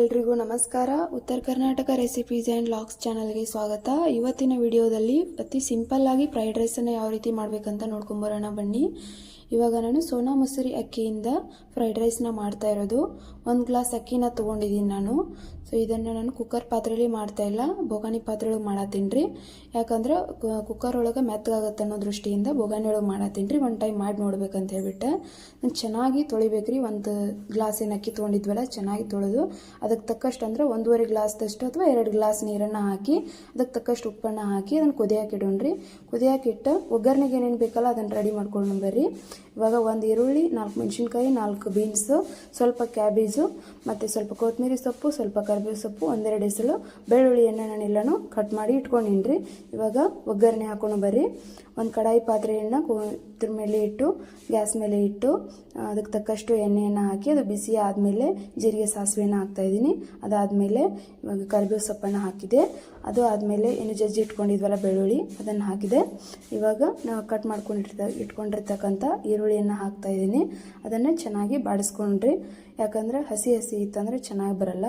ಎಲ್ರಿಗೂ ನಮಸ್ಕಾರ. ಉತ್ತರ ಕರ್ನಾಟಕ ರೆಸಿಪೀಸ್ ಆ್ಯಂಡ್ ಲಾಗ್ಸ್ ಚಾನಲ್ಗೆ ಸ್ವಾಗತ. ಇವತ್ತಿನ ವಿಡಿಯೋದಲ್ಲಿ ಅತಿ ಸಿಂಪಲ್ಲಾಗಿ ಫ್ರೈಡ್ ರೈಸನ್ನು ಯಾವ ರೀತಿ ಮಾಡಬೇಕಂತ ನೋಡ್ಕೊಂಬರೋಣ ಬನ್ನಿ. ಇವಾಗ ನಾನು ಸೋನಾ ಮಸೂರಿ ಅಕ್ಕಿಯಿಂದ ಫ್ರೈಡ್ ರೈಸ್ನ ಮಾಡ್ತಾ ಇರೋದು. ಒಂದು ಗ್ಲಾಸ್ ಅಕ್ಕಿನ ತೊಗೊಂಡಿದ್ದೀನಿ ನಾನು. ಸೊ ಇದನ್ನು ನಾನು ಕುಕ್ಕರ್ ಪಾತ್ರೆಯಲ್ಲಿ ಮಾಡ್ತಾ ಇಲ್ಲ. ಬೋಗಾನಿ ಪಾತ್ರೆ ಒಳಗೆ ಮಾಡತ್ತೀನಿ ರೀ. ಯಾಕಂದ್ರೆ ಕುಕ್ಕರ್ ಒಳಗೆ ಮೆತ್ತಗಾಗತ್ತೆ ಅನ್ನೋ ದೃಷ್ಟಿಯಿಂದ ಬೋಗಾನಿ ಒಳಗೆ ಮಾಡತ್ತೀನಿ ರೀ. ಒಂದು ಟೈಮ್ ಮಾಡಿ ನೋಡ್ಬೇಕಂತ ಹೇಳ್ಬಿಟ್ಟು ನಾನು ಚೆನ್ನಾಗಿ ತೊಳಿಬೇಕ್ರಿ ಒಂದು ಗ್ಲಾಸ್ ಏನು ಅಕ್ಕಿ ತೊಗೊಂಡಿದ್ವಲ್ಲ, ಚೆನ್ನಾಗಿ ತೊಳೆದು. ಅದಕ್ಕೆ ತಕ್ಕಷ್ಟು ಅಂದರೆ ಒಂದೂವರೆ ಗ್ಲಾಸ್ದಷ್ಟು ಅಥವಾ ಎರಡು ಗ್ಲಾಸ್ ನೀರನ್ನು ಹಾಕಿ ಅದಕ್ಕೆ ತಕ್ಕಷ್ಟು ಉಪ್ಪನ್ನು ಹಾಕಿ ಅದನ್ನು ಕುದಿಯಾಕಿಡೋಣ್ರಿ ಕುದಿಯಾಕಿಟ್ಟು ಒಗ್ಗರಣೆಗೆ ಏನೇನು ಬೇಕಲ್ಲ ಅದನ್ನು ರೆಡಿ ಮಾಡ್ಕೊಂಡು ಬರ್ರಿ ಇವಾಗ ಒಂದು ಈರುಳ್ಳಿ, ನಾಲ್ಕು ಮೆಣಸಿನ್ಕಾಯಿ, ನಾಲ್ಕು ಬೀನ್ಸು, ಸ್ವಲ್ಪ ಕ್ಯಾಬೇಜು, ಮತ್ತು ಸ್ವಲ್ಪ ಕೊತ್ತಂಬರಿ ಸೊಪ್ಪು, ಸ್ವಲ್ಪ ಕರಿಬೇವು ಸೊಪ್ಪು, ಒಂದೆರಡು ಹೆಸಲು ಬೆಳ್ಳುಳ್ಳಿಯನ್ನು ನಾನೆಲ್ಲನೂ ಕಟ್ ಮಾಡಿ ಇಟ್ಕೊಂಡಿನ್ರಿ. ಇವಾಗ ಒಗ್ಗರಣೆ ಹಾಕೊಂಡು ಬರ್ರಿ. ಒಂದು ಕಡಾಯಿ ಪಾತ್ರೆಯನ್ನು ಕೋ ಮೇಲೆ ಇಟ್ಟು, ಗ್ಯಾಸ್ ಮೇಲೆ ಇಟ್ಟು ಅದಕ್ಕೆ ತಕ್ಕಷ್ಟು ಎಣ್ಣೆಯನ್ನು ಹಾಕಿ, ಅದು ಬಿಸಿ ಆದಮೇಲೆ ಜೀರಿಗೆ ಸಾಸಿವೆಯನ್ನು ಹಾಕ್ತಾಯಿದ್ದೀನಿ ಅದಾದಮೇಲೆ ಇವಾಗ ಕರಿಬೇವು ಸೊಪ್ಪನ್ನು ಹಾಕಿದೆ. ಅದು ಆದಮೇಲೆ ಏನು ಜಜ್ಜಿ ಇಟ್ಕೊಂಡಿದ್ವಲ್ಲ ಬೆಳ್ಳುಳ್ಳಿ, ಅದನ್ನು ಹಾಕಿದೆ. ಇವಾಗ ನಾವು ಕಟ್ ಮಾಡ್ಕೊಂಡಿರ್ತ, ಇಟ್ಕೊಂಡಿರ್ತಕ್ಕಂಥ ಈರುಳ್ಳಿಯನ್ನು ಹಾಕ್ತಾಯಿದ್ದೀನಿ ಅದನ್ನು ಚೆನ್ನಾಗಿ ಬಾಡಿಸ್ಕೊಂಡ್ರಿ. ಯಾಕಂದರೆ ಹಸಿ ಹಸಿ ಇತ್ತಂದರೆ ಚೆನ್ನಾಗಿ ಬರಲ್ಲ.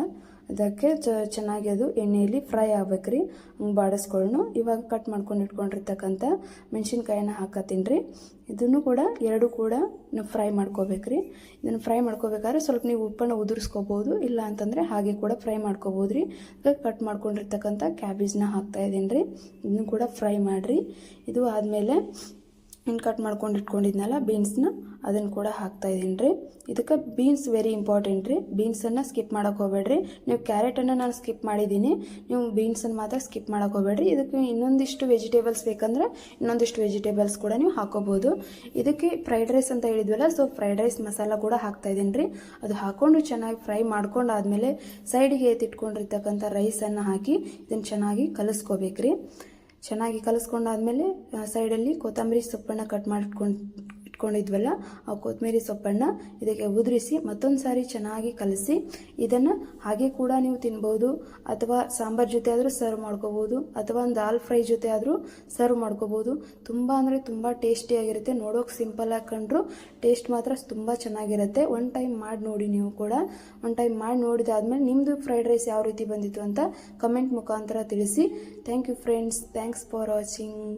ಅದಕ್ಕೆ ಚ ಚೆನ್ನಾಗಿ ಅದು ಎಣ್ಣೆಯಲ್ಲಿ ಫ್ರೈ ಆಗ್ಬೇಕ್ರಿ ಹಂಗೆ ಬಾಡಿಸ್ಕೊಳ್ಳೋಣ. ಇವಾಗ ಕಟ್ ಮಾಡ್ಕೊಂಡು ಇಟ್ಕೊಂಡಿರ್ತಕ್ಕಂಥ ಮೆಣಸಿನ್ಕಾಯಿನ ಹಾಕತ್ತೀನಿ ರೀ. ಇದನ್ನು ಕೂಡ ಎರಡು ಕೂಡ ನಾವು ಫ್ರೈ ಮಾಡ್ಕೋಬೇಕ್ರಿ ಇದನ್ನು ಫ್ರೈ ಮಾಡ್ಕೋಬೇಕಾದ್ರೆ ಸ್ವಲ್ಪ ನೀವು ಉಪ್ಪನ್ನು ಉದುರಿಸ್ಕೋಬೋದು, ಇಲ್ಲ ಅಂತಂದರೆ ಹಾಗೆ ಕೂಡ ಫ್ರೈ ಮಾಡ್ಕೋಬೋದು ರೀ. ಕಟ್ ಮಾಡ್ಕೊಂಡಿರ್ತಕ್ಕಂಥ ಕ್ಯಾಬೇಜ್ನ ಹಾಕ್ತಾ ಇದ್ದೀನಿ ರೀ. ಇದನ್ನು ಕೂಡ ಫ್ರೈ ಮಾಡಿರಿ. ಇದು ಆದಮೇಲೆ ಇನ್ನು ಕಟ್ ಮಾಡ್ಕೊಂಡು ಇಟ್ಕೊಂಡಿದ್ನಲ್ಲ ಬೀನ್ಸ್ನ ಅದನ್ನು ಕೂಡ ಹಾಕ್ತಾ ಇದ್ದೀನಿ ರೀ. ಇದಕ್ಕೆ ಬೀನ್ಸ್ ವೆರಿ ಇಂಪಾರ್ಟೆಂಟ್ ರೀ. ಬೀನ್ಸನ್ನು ಸ್ಕಿಪ್ ಮಾಡೋಕೆ ಹೋಗಬೇಡ್ರಿ. ನೀವು ಕ್ಯಾರೆಟನ್ನು ನಾನು ಸ್ಕಿಪ್ ಮಾಡಿದ್ದೀನಿ, ನೀವು ಬೀನ್ಸನ್ನು ಮಾತ್ರ ಸ್ಕಿಪ್ ಮಾಡೋಕೆ ಹೋಗಬೇಡ್ರಿ. ಇದಕ್ಕೆ ಇನ್ನೊಂದಿಷ್ಟು ವೆಜಿಟೇಬಲ್ಸ್ ಬೇಕಂದ್ರೆ ಇನ್ನೊಂದಿಷ್ಟು ವೆಜಿಟೇಬಲ್ಸ್ ಕೂಡ ನೀವು ಹಾಕೋಬೋದು. ಇದಕ್ಕೆ ಫ್ರೈಡ್ ರೈಸ್ ಅಂತ ಹೇಳಿದ್ವಲ್ಲ ಸೊ ಫ್ರೈಡ್ ರೈಸ್ ಮಸಾಲ ಕೂಡ ಹಾಕ್ತಾ ಇದ್ದೀನಿ ರೀ. ಅದು ಹಾಕ್ಕೊಂಡು ಚೆನ್ನಾಗಿ ಫ್ರೈ ಮಾಡ್ಕೊಂಡು ಆದಮೇಲೆ ಸೈಡಿಗೆ ಎತ್ತಿಟ್ಕೊಂಡಿರ್ತಕ್ಕಂಥ ರೈಸನ್ನು ಹಾಕಿ ಇದನ್ನು ಚೆನ್ನಾಗಿ ಕಲಿಸ್ಕೋಬೇಕ್ರಿ. ಚೆನ್ನಾಗಿ ಕಲಿಸ್ಕೊಂಡಾದ್ಮೇಲೆ ಸೈಡಲ್ಲಿ ಕೊತ್ತಂಬರಿ ಸೊಪ್ಪನ್ನು ಕಟ್ ಮಾಡಿಟ್ಕೊಂಡು ಇಟ್ಕೊಂಡಿದ್ವಲ್ಲ, ಆ ಕೊತ್ತಂಬರಿ ಸೊಪ್ಪನ್ನು ಇದಕ್ಕೆ ಉದುರಿಸಿ ಮತ್ತೊಂದು ಸಾರಿ ಚೆನ್ನಾಗಿ ಕಲಸಿ, ಇದನ್ನು ಹಾಗೆ ಕೂಡ ನೀವು ತಿನ್ಬೋದು, ಅಥವಾ ಸಾಂಬಾರ್ ಜೊತೆ ಆದರೂ ಸರ್ವ್ ಮಾಡ್ಕೋಬೋದು, ಅಥವಾ ಒಂದು ದಾಲ್ ಫ್ರೈ ಜೊತೆ ಆದರೂ ಸರ್ವ್ ಮಾಡ್ಕೋಬೋದು. ತುಂಬ ಅಂದರೆ ತುಂಬ ಟೇಸ್ಟಿಯಾಗಿರುತ್ತೆ ನೋಡೋಕೆ ಸಿಂಪಲ್ ಆಗಿ ಕಂಡ್ರು ಟೇಸ್ಟ್ ಮಾತ್ರ ತುಂಬ ಚೆನ್ನಾಗಿರುತ್ತೆ. ಒನ್ ಟೈಮ್ ಮಾಡಿ ನೋಡಿ ನೀವು ಕೂಡ. ಒನ್ ಟೈಮ್ ಮಾಡಿ ನೋಡಿದಾದ್ಮೇಲೆ ನಿಮ್ಮದು ಫ್ರೈಡ್ ರೈಸ್ ಯಾವ ರೀತಿ ಬಂದಿತ್ತು ಅಂತ ಕಮೆಂಟ್ ಮುಖಾಂತರ ತಿಳಿಸಿ. Thank you friends thanks for watching